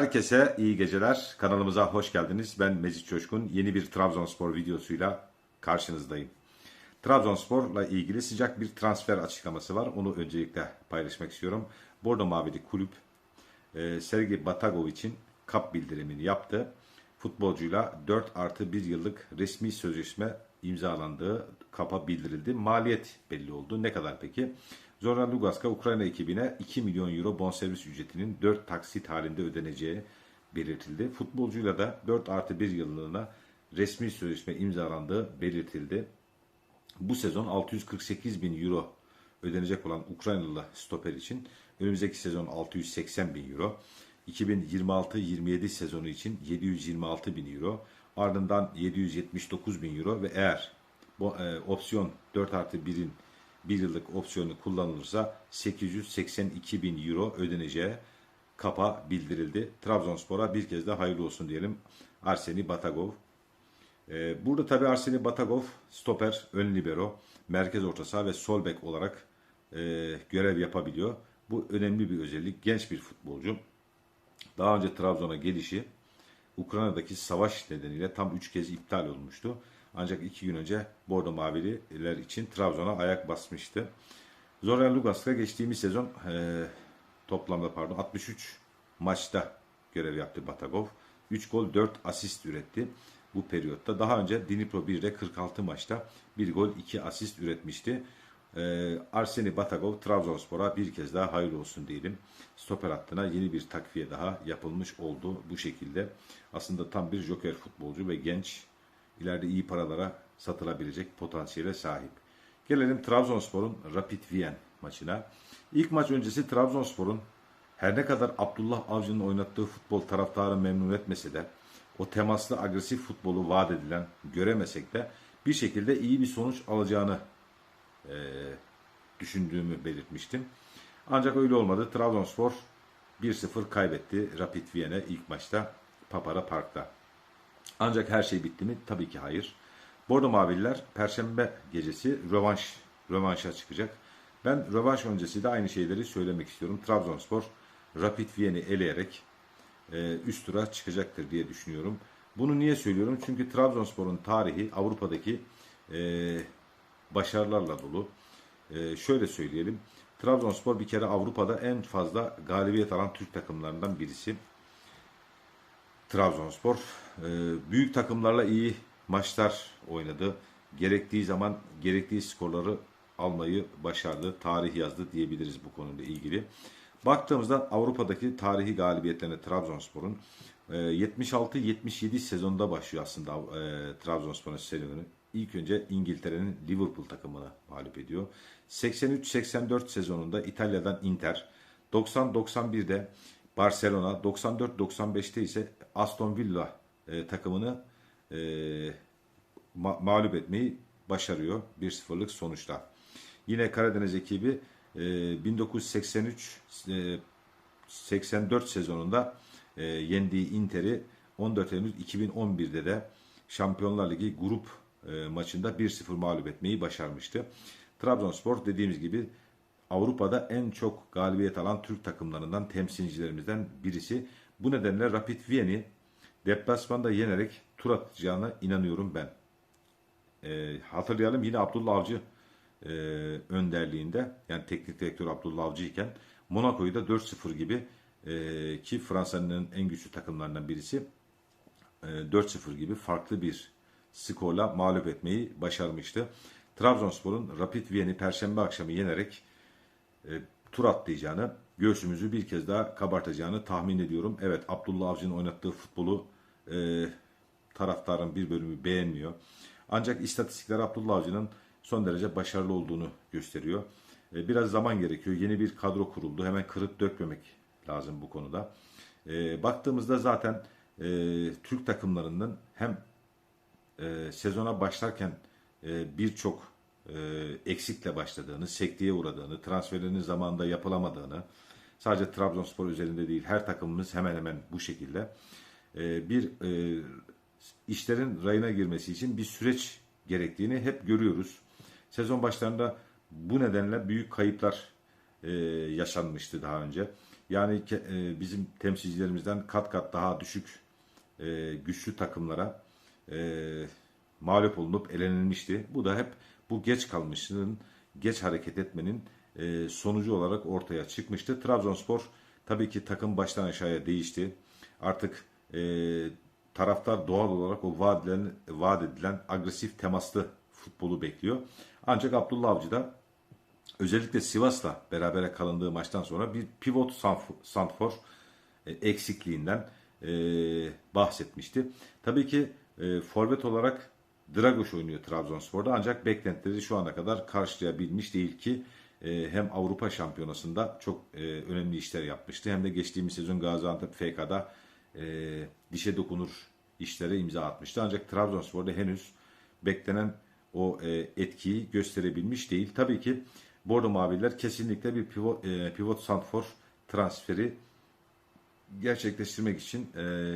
Herkese iyi geceler. Kanalımıza hoş geldiniz. Ben Mecit Coşkun. Yeni bir Trabzonspor videosuyla karşınızdayım. Trabzonspor'la ilgili sıcak bir transfer açıklaması var. Onu öncelikle paylaşmak istiyorum. Bordo Mavili kulüp e, Sergey Batagovic'in kap bildirimini yaptı. Futbolcuyla 4 artı 1 yıllık resmi sözleşme imzalandığı kapa bildirildi. Maliyet belli oldu. Ne kadar peki? Zoran Lugaska Ukrayna ekibine 2 milyon euro bonservis ücretinin 4 taksit halinde ödeneceği belirtildi. Futbolcuyla da 4 artı 1 yıllığına resmi sözleşme imzalandığı belirtildi. Bu sezon 648 bin euro ödenecek olan Ukraynalı stoper için önümüzdeki sezon 680 bin euro. 2026-27 sezonu için 726 bin euro. Ardından 779 bin euro ve eğer bu e, opsiyon 4 artı 1'in bir yıllık opsiyonu kullanılırsa 882 bin euro ödeneceği kapa bildirildi. Trabzonspor'a bir kez de hayırlı olsun diyelim. Arseni Batagov. Ee, burada tabi Arseni Batagov stoper, ön libero, merkez orta saha ve sol bek olarak e, görev yapabiliyor. Bu önemli bir özellik. Genç bir futbolcu. Daha önce Trabzon'a gelişi Ukrayna'daki savaş nedeniyle tam 3 kez iptal olmuştu. Ancak 2 gün önce Bordo Mavililer için Trabzon'a ayak basmıştı. Zoran Lugaska geçtiğimiz sezon e, toplamda pardon 63 maçta görev yaptı Batagov. 3 gol 4 asist üretti bu periyotta. Daha önce Dnipro 1'de 46 maçta 1 gol 2 asist üretmişti. Ee, Arseni Batagov Trabzonspor'a bir kez daha hayırlı olsun diyelim. Stoper hattına yeni bir takviye daha yapılmış oldu bu şekilde. Aslında tam bir joker futbolcu ve genç ileride iyi paralara satılabilecek potansiyele sahip. Gelelim Trabzonspor'un Rapid Wien maçına. İlk maç öncesi Trabzonspor'un her ne kadar Abdullah Avcı'nın oynattığı futbol taraftarı memnun etmese de o temaslı agresif futbolu vaat edilen göremesek de bir şekilde iyi bir sonuç alacağını e, düşündüğümü belirtmiştim. Ancak öyle olmadı. Trabzonspor 1-0 kaybetti Rapid Viyen'e ilk maçta Papara Park'ta. Ancak her şey bitti mi? Tabii ki hayır. Bordo Mavililer Perşembe gecesi rövanş, rövanşa çıkacak. Ben rövanş öncesi de aynı şeyleri söylemek istiyorum. Trabzonspor Rapid Viyen'i eleyerek e, üst tura çıkacaktır diye düşünüyorum. Bunu niye söylüyorum? Çünkü Trabzonspor'un tarihi Avrupa'daki e, başarılarla dolu. E, şöyle söyleyelim. Trabzonspor bir kere Avrupa'da en fazla galibiyet alan Türk takımlarından birisi. Trabzonspor e, büyük takımlarla iyi maçlar oynadı. Gerektiği zaman gerektiği skorları almayı başardı. Tarih yazdı diyebiliriz bu konuyla ilgili. Baktığımızda Avrupa'daki tarihi galibiyetlerine Trabzonspor'un 76-77 sezonunda başlıyor aslında e, Trabzonspor'un sezonu. İlk önce İngiltere'nin Liverpool takımına mağlup ediyor. 83-84 sezonunda İtalya'dan Inter, 90-91'de Barcelona, 94-95'te ise Aston Villa e, takımını e, ma- mağlup etmeyi başarıyor 1-0'lık sonuçta. Yine Karadeniz ekibi e, 1983 e, 84 sezonunda e, yendiği Inter'i 14 Temmuz 2011'de de Şampiyonlar Ligi grup e, maçında 1-0 mağlup etmeyi başarmıştı. Trabzonspor dediğimiz gibi Avrupa'da en çok galibiyet alan Türk takımlarından temsilcilerimizden birisi. Bu nedenle Rapid Viyen'i deplasmanda yenerek tur atacağına inanıyorum ben. E, hatırlayalım yine Abdullah Avcı e, önderliğinde yani teknik direktör Abdullah Avcı iken Monaco'yu da 4-0 gibi e, ki Fransa'nın en güçlü takımlarından birisi e, 4-0 gibi farklı bir skorla mağlup etmeyi başarmıştı. Trabzonspor'un Rapid Viyen'i Perşembe akşamı yenerek e, tur atlayacağını, göğsümüzü bir kez daha kabartacağını tahmin ediyorum. Evet Abdullah Avcı'nın oynattığı futbolu e, taraftarın bir bölümü beğenmiyor. Ancak istatistikler Abdullah Avcı'nın son derece başarılı olduğunu gösteriyor. E, biraz zaman gerekiyor. Yeni bir kadro kuruldu. Hemen kırıp dökmemek lazım bu konuda. E, baktığımızda zaten e, Türk takımlarının hem e, sezona başlarken e, birçok e, eksikle başladığını, sekteye uğradığını, transferlerinin zamanında yapılamadığını, sadece Trabzonspor üzerinde değil her takımımız hemen hemen bu şekilde e, bir e, işlerin rayına girmesi için bir süreç gerektiğini hep görüyoruz. Sezon başlarında bu nedenle büyük kayıplar yaşanmıştı daha önce. Yani bizim temsilcilerimizden kat kat daha düşük güçlü takımlara e, mağlup olunup elenilmişti. Bu da hep bu geç kalmışlığın, geç hareket etmenin e, sonucu olarak ortaya çıkmıştı. Trabzonspor tabii ki takım baştan aşağıya değişti. Artık e, taraftar doğal olarak o vaat edilen, vaat edilen agresif temaslı futbolu bekliyor. Ancak Abdullah Avcı da özellikle Sivas'la berabere kalındığı maçtan sonra bir pivot santfor e, eksikliğinden e, bahsetmişti. Tabii ki e, forvet olarak Dragoş oynuyor Trabzonspor'da ancak beklentileri şu ana kadar karşılayabilmiş değil ki e, hem Avrupa Şampiyonası'nda çok e, önemli işler yapmıştı hem de geçtiğimiz sezon Gaziantep FK'da e, dişe dokunur işlere imza atmıştı. Ancak Trabzonspor'da henüz beklenen o etkiyi gösterebilmiş değil. Tabii ki Bordo Maviler kesinlikle bir pivot, pivot santfor transferi gerçekleştirmek için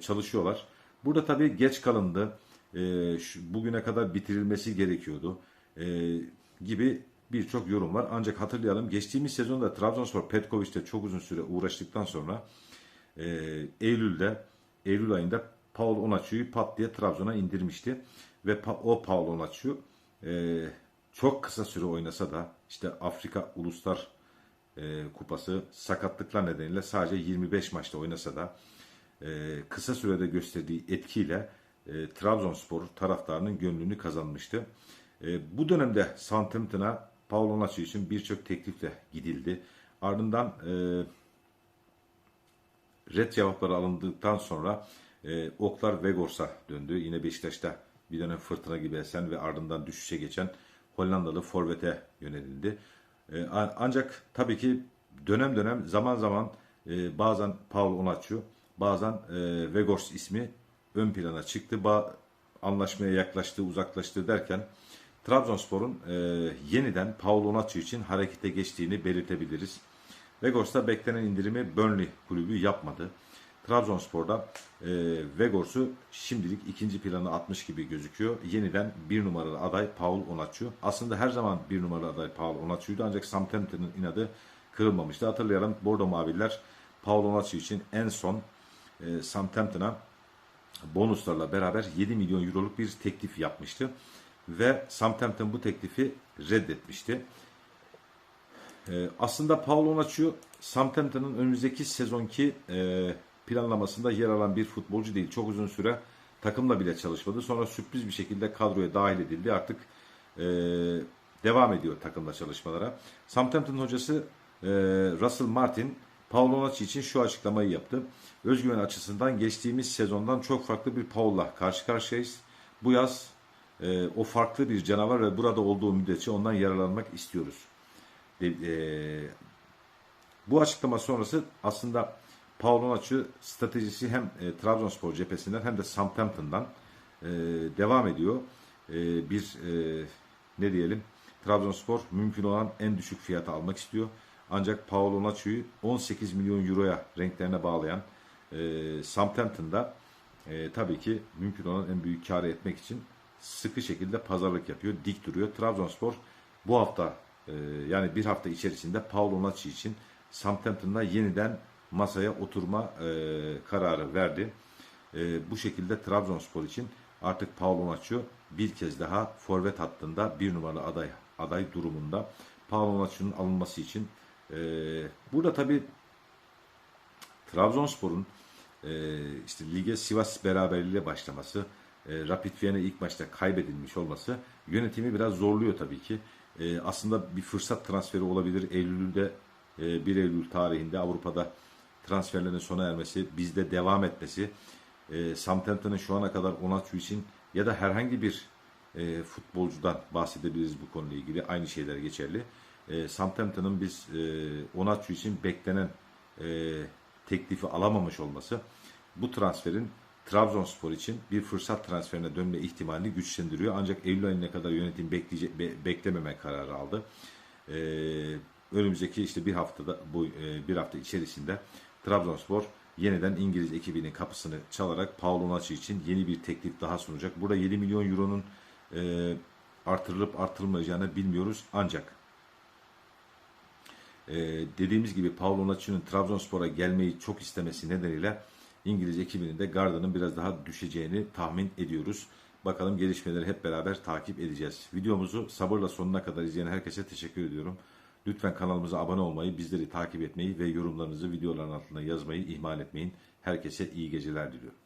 çalışıyorlar. Burada tabii geç kalındı. E, şu, bugüne kadar bitirilmesi gerekiyordu. E, gibi birçok yorum var. Ancak hatırlayalım geçtiğimiz sezonda Trabzonspor Petkovic'te çok uzun süre uğraştıktan sonra e, Eylül'de Eylül ayında Paul Onaçu'yu pat diye Trabzon'a indirmişti. Ve pa- o Paul Onaçu e, çok kısa süre oynasa da işte Afrika Uluslar e, Kupası sakatlıklar nedeniyle sadece 25 maçta oynasa da e, kısa sürede gösterdiği etkiyle e, Trabzonspor taraftarının gönlünü kazanmıştı. E, bu dönemde Southampton'a Paul Onaçu için birçok teklifle gidildi. Ardından e, red cevapları alındıktan sonra e, oklar Vegors'a döndü. Yine Beşiktaş'ta bir dönem fırtına gibi esen ve ardından düşüşe geçen Hollandalı forvete yönelildi. E, ancak tabii ki dönem dönem zaman zaman e, bazen Paul Onaçu bazen e, Vegors ismi ön plana çıktı. Ba anlaşmaya yaklaştı, uzaklaştı derken Trabzonspor'un e, yeniden Paul Onaçu için harekete geçtiğini belirtebiliriz. Vegors'ta beklenen indirimi Burnley kulübü yapmadı. Trabzonspor'da e, Vegors'u şimdilik ikinci plana atmış gibi gözüküyor. Yeniden bir numaralı aday Paul Onaçu. Aslında her zaman bir numaralı aday Paul Onaçu'ydu ancak Southampton'ın inadı kırılmamıştı. Hatırlayalım Bordo Maviller Paul Onaçu için en son e, Southampton'a bonuslarla beraber 7 milyon euroluk bir teklif yapmıştı. Ve Southampton bu teklifi reddetmişti. Ee, aslında Paul Onaçu Southampton'ın önümüzdeki sezonki e, planlamasında yer alan bir futbolcu değil. Çok uzun süre takımla bile çalışmadı. Sonra sürpriz bir şekilde kadroya dahil edildi. Artık e, devam ediyor takımla çalışmalara. Southampton hocası e, Russell Martin Paul Onaçu için şu açıklamayı yaptı. Özgüven açısından geçtiğimiz sezondan çok farklı bir Paul'la karşı karşıyayız. Bu yaz e, o farklı bir canavar ve burada olduğu müddetçe ondan yararlanmak istiyoruz. E, e, bu açıklama sonrası aslında Paul Onaçu stratejisi hem e, Trabzonspor cephesinden hem de Southampton'dan e, devam ediyor. E, bir e, ne diyelim Trabzonspor mümkün olan en düşük fiyata almak istiyor. Ancak Paul Onaçu'yu 18 milyon euroya renklerine bağlayan e, Southampton'da e, tabii ki mümkün olan en büyük karı etmek için sıkı şekilde pazarlık yapıyor, dik duruyor. Trabzonspor bu hafta e, yani bir hafta içerisinde Paul Onaçu için Southampton'da yeniden masaya oturma e, kararı verdi. E, bu şekilde Trabzonspor için artık Paul Onaçu bir kez daha forvet hattında bir numaralı aday aday durumunda. Paul Onaçu'nun alınması için e, burada tabii Trabzonspor'un e, işte lige Sivas beraberliğiyle başlaması, e, Rapid Vienna ilk maçta kaybedilmiş olması yönetimi biraz zorluyor tabii ki. E, aslında bir fırsat transferi olabilir. Eylül'de e, 1 Eylül tarihinde Avrupa'da transferlerin sona ermesi, bizde devam etmesi, e, Southampton'ın şu ana kadar Onaçu için ya da herhangi bir e, futbolcudan bahsedebiliriz bu konuyla ilgili. Aynı şeyler geçerli. E, Southampton'ın biz e, Onaçu için beklenen e, teklifi alamamış olması bu transferin Trabzonspor için bir fırsat transferine dönme ihtimalini güçlendiriyor. Ancak Eylül ayına kadar yönetim bekleyecek, be, beklememe kararı aldı. Ee, önümüzdeki işte bir haftada bu e, bir hafta içerisinde Trabzonspor yeniden İngiliz ekibinin kapısını çalarak Paul Onaçu için yeni bir teklif daha sunacak. Burada 7 milyon euronun e, artırılıp artırılmayacağını bilmiyoruz. Ancak Ee, dediğimiz gibi Paolo Nacino'nun Trabzonspor'a gelmeyi çok istemesi nedeniyle İngiliz ekibinin de gardının biraz daha düşeceğini tahmin ediyoruz. Bakalım gelişmeleri hep beraber takip edeceğiz. Videomuzu sabırla sonuna kadar izleyen herkese teşekkür ediyorum. Lütfen kanalımıza abone olmayı, bizleri takip etmeyi ve yorumlarınızı videoların altına yazmayı ihmal etmeyin. Herkese iyi geceler diliyorum.